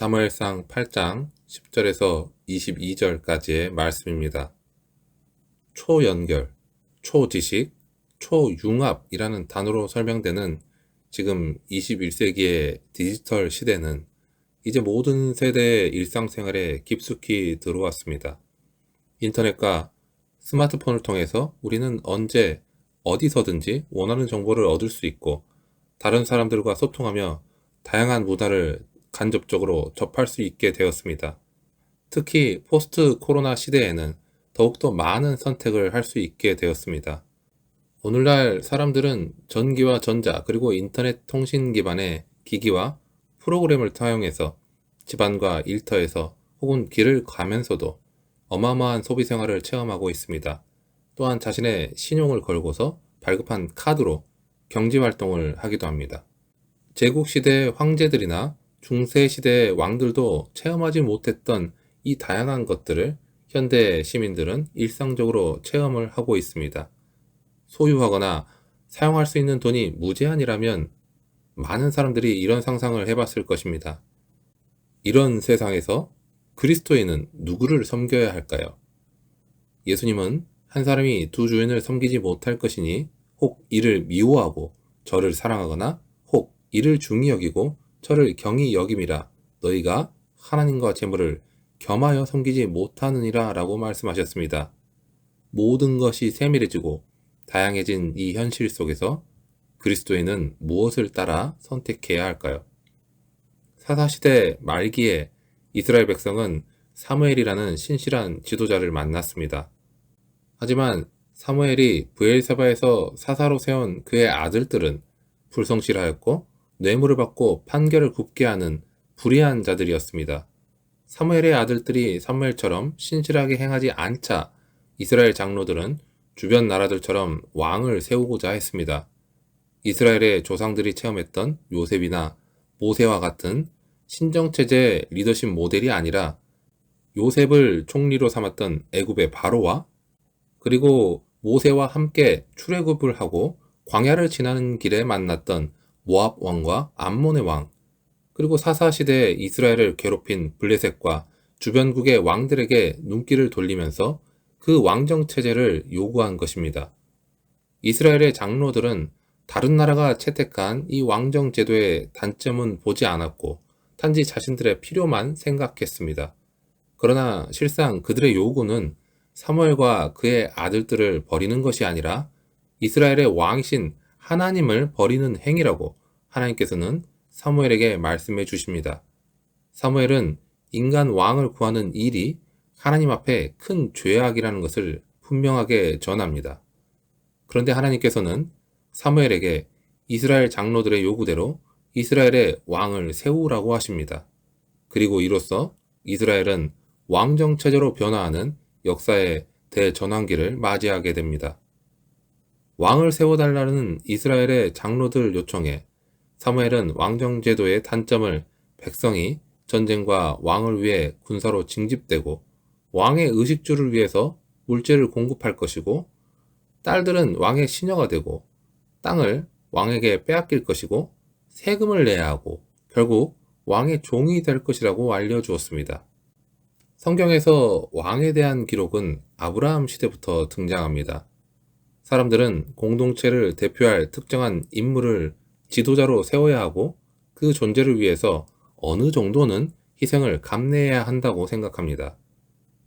사무엘상 8장 10절에서 22절까지의 말씀입니다. 초연결, 초지식, 초융합이라는 단어로 설명되는 지금 21세기의 디지털 시대는 이제 모든 세대의 일상생활에 깊숙이 들어왔습니다. 인터넷과 스마트폰을 통해서 우리는 언제 어디서든지 원하는 정보를 얻을 수 있고 다른 사람들과 소통하며 다양한 문화를 간접적으로 접할 수 있게 되었습니다. 특히 포스트 코로나 시대에는 더욱더 많은 선택을 할 수 있게 되었습니다. 오늘날 사람들은 전기와 전자 그리고 인터넷 통신 기반의 기기와 프로그램을 사용해서 집안과 일터에서 혹은 길을 가면서도 어마어마한 소비 생활을 체험하고 있습니다. 또한 자신의 신용을 걸고서 발급한 카드로 경제 활동을 하기도 합니다. 제국시대 황제들이나 중세 시대 왕들도 체험하지 못했던 이 다양한 것들을 현대 시민들은 일상적으로 체험을 하고 있습니다. 소유하거나 사용할 수 있는 돈이 무제한이라면 많은 사람들이 이런 상상을 해봤을 것입니다. 이런 세상에서 그리스도인은 누구를 섬겨야 할까요? 예수님은 한 사람이 두 주인을 섬기지 못할 것이니 혹 이를 미워하고 저를 사랑하거나 혹 이를 중히 여기고 저를 경히 여김이라 너희가 하나님과 재물을 겸하여 섬기지 못하느니라 라고 말씀하셨습니다. 모든 것이 세밀해지고 다양해진 이 현실 속에서 그리스도인은 무엇을 따라 선택해야 할까요? 사사시대 말기에 이스라엘 백성은 사무엘이라는 신실한 지도자를 만났습니다. 하지만 사무엘이 부엘사바에서 사사로 세운 그의 아들들은 불성실하였고 뇌물을 받고 판결을 굽게 하는 불의한 자들이었습니다. 사무엘의 아들들이 사무엘처럼 신실하게 행하지 않자 이스라엘 장로들은 주변 나라들처럼 왕을 세우고자 했습니다. 이스라엘의 조상들이 체험했던 요셉이나 모세와 같은 신정체제 리더십 모델이 아니라 요셉을 총리로 삼았던 애굽의 바로와 그리고 모세와 함께 출애굽을 하고 광야를 지나는 길에 만났던 모압 왕과 암몬의 왕, 그리고 사사 시대에 이스라엘을 괴롭힌 블레셋과 주변국의 왕들에게 눈길을 돌리면서 그 왕정 체제를 요구한 것입니다. 이스라엘의 장로들은 다른 나라가 채택한 이 왕정 제도의 단점은 보지 않았고 단지 자신들의 필요만 생각했습니다. 그러나 실상 그들의 요구는 사무엘과 그의 아들들을 버리는 것이 아니라 이스라엘의 왕이신 하나님을 버리는 행위라고 하나님께서는 사무엘에게 말씀해 주십니다. 사무엘은 인간 왕을 구하는 일이 하나님 앞에 큰 죄악이라는 것을 분명하게 전합니다. 그런데 하나님께서는 사무엘에게 이스라엘 장로들의 요구대로 이스라엘의 왕을 세우라고 하십니다. 그리고 이로써 이스라엘은 왕정체제로 변화하는 역사의 대전환기를 맞이하게 됩니다. 왕을 세워달라는 이스라엘의 장로들 요청에 사무엘은 왕정제도의 단점을 백성이 전쟁과 왕을 위해 군사로 징집되고 왕의 의식주를 위해서 물질을 공급할 것이고 딸들은 왕의 시녀가 되고 땅을 왕에게 빼앗길 것이고 세금을 내야 하고 결국 왕의 종이 될 것이라고 알려주었습니다. 성경에서 왕에 대한 기록은 아브라함 시대부터 등장합니다. 사람들은 공동체를 대표할 특정한 인물을 지도자로 세워야 하고 그 존재를 위해서 어느 정도는 희생을 감내해야 한다고 생각합니다.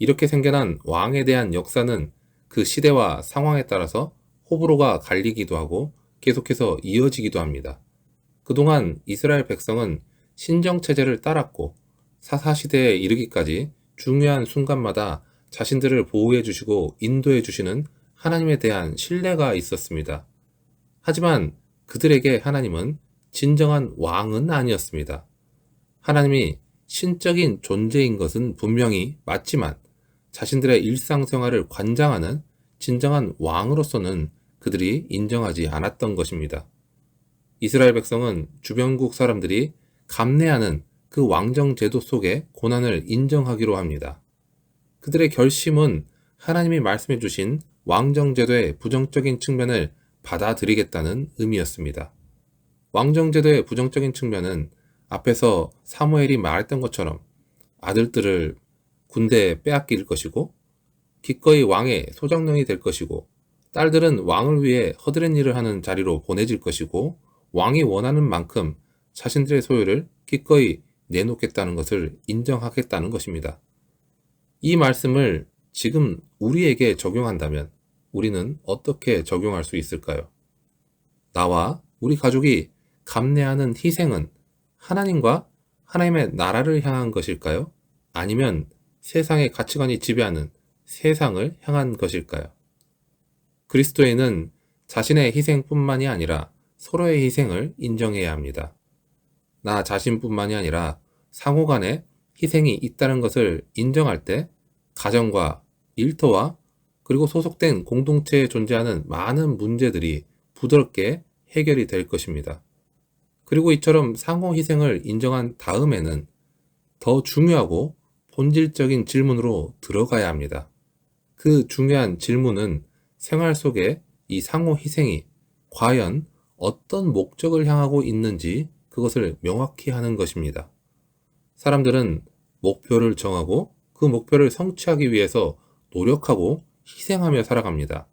이렇게 생겨난 왕에 대한 역사는 그 시대와 상황에 따라서 호불호가 갈리기도 하고 계속해서 이어지기도 합니다. 그동안 이스라엘 백성은 신정체제를 따랐고 사사시대에 이르기까지 중요한 순간마다 자신들을 보호해 주시고 인도해 주시는 하나님에 대한 신뢰가 있었습니다. 하지만 그들에게 하나님은 진정한 왕은 아니었습니다. 하나님이 신적인 존재인 것은 분명히 맞지만 자신들의 일상생활을 관장하는 진정한 왕으로서는 그들이 인정하지 않았던 것입니다. 이스라엘 백성은 주변국 사람들이 감내하는 그 왕정 제도 속에 고난을 인정하기로 합니다. 그들의 결심은 하나님이 말씀해 주신 왕정 제도의 부정적인 측면을 받아들이겠다는 의미였습니다. 왕정제도의 부정적인 측면은 앞에서 사무엘이 말했던 것처럼 아들들을 군대에 빼앗길 것이고 기꺼이 왕의 소장령이 될 것이고 딸들은 왕을 위해 허드렛 일을 하는 자리로 보내질 것이고 왕이 원하는 만큼 자신들의 소유를 기꺼이 내놓겠다는 것을 인정하겠다는 것입니다. 이 말씀을 지금 우리에게 적용한다면 우리는 어떻게 적용할 수 있을까요? 나와 우리 가족이 감내하는 희생은 하나님과 하나님의 나라를 향한 것일까요? 아니면 세상의 가치관이 지배하는 세상을 향한 것일까요? 그리스도인은 자신의 희생뿐만이 아니라 서로의 희생을 인정해야 합니다. 나 자신뿐만이 아니라 상호 간에 희생이 있다는 것을 인정할 때 가정과 일터와 그리고 소속된 공동체에 존재하는 많은 문제들이 부드럽게 해결이 될 것입니다. 그리고 이처럼 상호 희생을 인정한 다음에는 더 중요하고 본질적인 질문으로 들어가야 합니다. 그 중요한 질문은 생활 속에 이 상호 희생이 과연 어떤 목적을 향하고 있는지 그것을 명확히 하는 것입니다. 사람들은 목표를 정하고 그 목표를 성취하기 위해서 노력하고 희생하며 살아갑니다.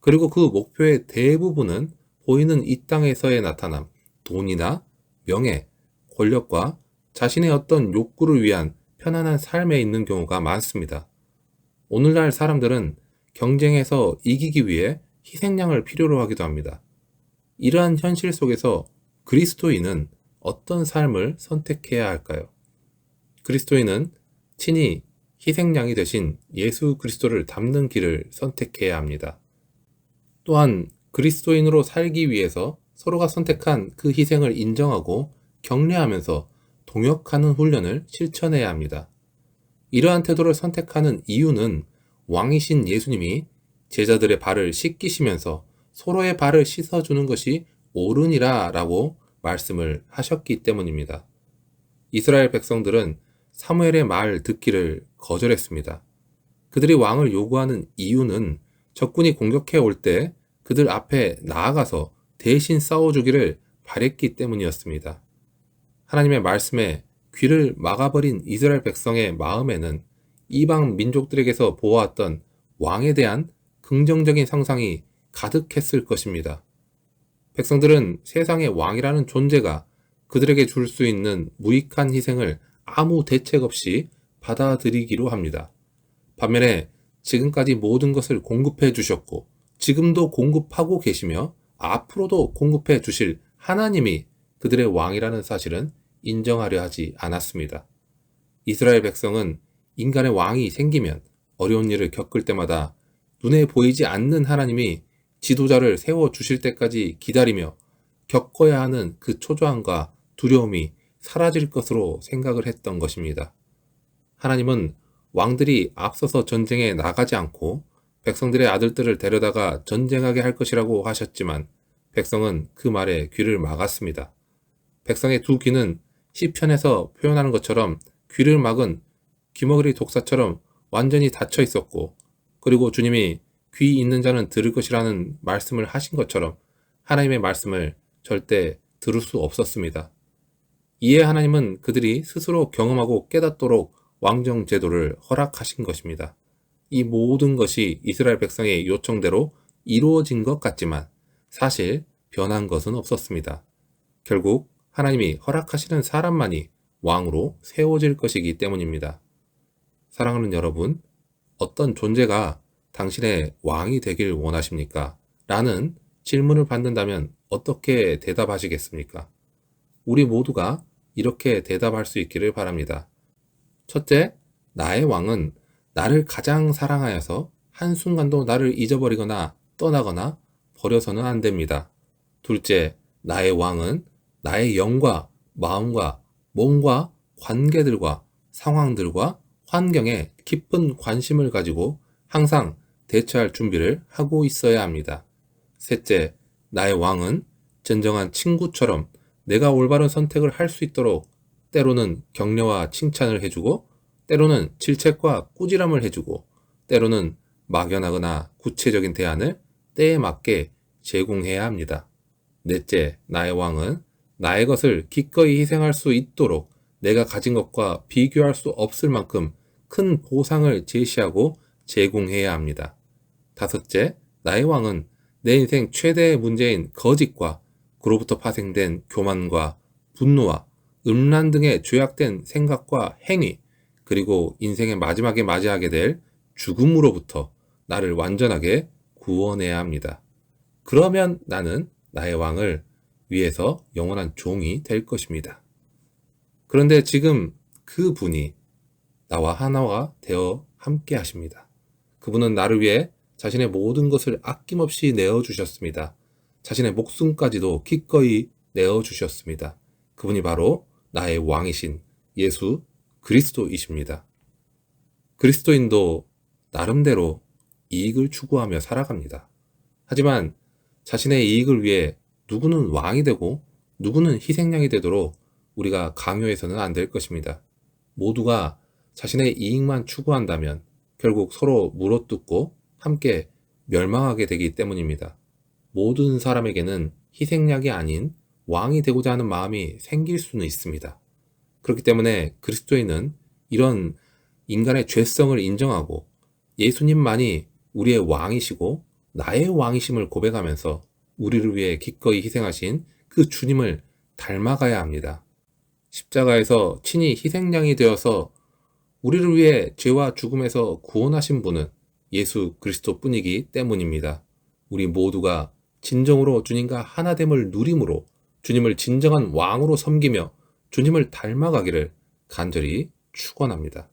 그리고 그 목표의 대부분은 보이는 이 땅에서의 나타남, 돈이나 명예, 권력과 자신의 어떤 욕구를 위한 편안한 삶에 있는 경우가 많습니다. 오늘날 사람들은 경쟁에서 이기기 위해 희생양을 필요로 하기도 합니다. 이러한 현실 속에서 그리스도인은 어떤 삶을 선택해야 할까요? 그리스도인은 친히 희생양이 되신 예수 그리스도를 담는 길을 선택해야 합니다. 또한 그리스도인으로 살기 위해서 서로가 선택한 그 희생을 인정하고 격려하면서 동역하는 훈련을 실천해야 합니다. 이러한 태도를 선택하는 이유는 왕이신 예수님이 제자들의 발을 씻기시면서 서로의 발을 씻어주는 것이 옳으니라 라고 말씀을 하셨기 때문입니다. 이스라엘 백성들은 사무엘의 말 듣기를 거절했습니다. 그들이 왕을 요구하는 이유는 적군이 공격해 올 때 그들 앞에 나아가서 대신 싸워주기를 바랬기 때문이었습니다. 하나님의 말씀에 귀를 막아버린 이스라엘 백성의 마음에는 이방 민족들에게서 보아왔던 왕에 대한 긍정적인 상상이 가득했을 것입니다. 백성들은 세상의 왕이라는 존재가 그들에게 줄 수 있는 무익한 희생을 아무 대책 없이 받아들이기로 합니다. 반면에 지금까지 모든 것을 공급해 주셨고 지금도 공급하고 계시며 앞으로도 공급해 주실 하나님이 그들의 왕이라는 사실은 인정하려 하지 않았습니다. 이스라엘 백성은 인간의 왕이 생기면 어려운 일을 겪을 때마다 눈에 보이지 않는 하나님이 지도자를 세워 주실 때까지 기다리며 겪어야 하는 그 초조함과 두려움이 사라질 것으로 생각을 했던 것입니다. 하나님은 왕들이 앞서서 전쟁에 나가지 않고 백성들의 아들들을 데려다가 전쟁하게 할 것이라고 하셨지만 백성은 그 말에 귀를 막았습니다. 백성의 두 귀는 시편에서 표현하는 것처럼 귀를 막은 귀머거리 독사처럼 완전히 닫혀 있었고 그리고 주님이 귀 있는 자는 들을 것이라는 말씀을 하신 것처럼 하나님의 말씀을 절대 들을 수 없었습니다. 이에 하나님은 그들이 스스로 경험하고 깨닫도록 왕정 제도를 허락하신 것입니다. 이 모든 것이 이스라엘 백성의 요청대로 이루어진 것 같지만 사실 변한 것은 없었습니다. 결국 하나님이 허락하시는 사람만이 왕으로 세워질 것이기 때문입니다. 사랑하는 여러분, 어떤 존재가 당신의 왕이 되길 원하십니까? 라는 질문을 받는다면 어떻게 대답하시겠습니까? 우리 모두가 이렇게 대답할 수 있기를 바랍니다. 첫째, 나의 왕은 나를 가장 사랑하여서 한순간도 나를 잊어버리거나 떠나거나 버려서는 안 됩니다. 둘째, 나의 왕은 나의 영과 마음과 몸과 관계들과 상황들과 환경에 깊은 관심을 가지고 항상 대처할 준비를 하고 있어야 합니다. 셋째, 나의 왕은 진정한 친구처럼 내가 올바른 선택을 할 수 있도록 때로는 격려와 칭찬을 해주고, 때로는 질책과 꾸지람을 해주고, 때로는 막연하거나 구체적인 대안을 때에 맞게 제공해야 합니다. 넷째, 나의 왕은 나의 것을 기꺼이 희생할 수 있도록 내가 가진 것과 비교할 수 없을 만큼 큰 보상을 제시하고 제공해야 합니다. 다섯째, 나의 왕은 내 인생 최대의 문제인 거짓과 그로부터 파생된 교만과 분노와 음란 등의 죄악된 생각과 행위, 그리고 인생의 마지막에 맞이하게 될 죽음으로부터 나를 완전하게 구원해야 합니다. 그러면 나는 나의 왕을 위해서 영원한 종이 될 것입니다. 그런데 지금 그 분이 나와 하나가 되어 함께 하십니다. 그분은 나를 위해 자신의 모든 것을 아낌없이 내어주셨습니다. 자신의 목숨까지도 기꺼이 내어주셨습니다. 그분이 바로 나의 왕이신 예수 그리스도이십니다. 그리스도인도 나름대로 이익을 추구하며 살아갑니다. 하지만 자신의 이익을 위해 누구는 왕이 되고 누구는 희생양이 되도록 우리가 강요해서는 안 될 것입니다. 모두가 자신의 이익만 추구한다면 결국 서로 물어뜯고 함께 멸망하게 되기 때문입니다. 모든 사람에게는 희생약이 아닌 왕이 되고자 하는 마음이 생길 수는 있습니다. 그렇기 때문에 그리스도인은 이런 인간의 죄성을 인정하고 예수님만이 우리의 왕이시고 나의 왕이심을 고백하면서 우리를 위해 기꺼이 희생하신 그 주님을 닮아가야 합니다. 십자가에서 친히 희생양이 되어서 우리를 위해 죄와 죽음에서 구원하신 분은 예수 그리스도 뿐이기 때문입니다. 우리 모두가 진정으로 주님과 하나됨을 누림으로 주님을 진정한 왕으로 섬기며 주님을 닮아가기를 간절히 축원합니다.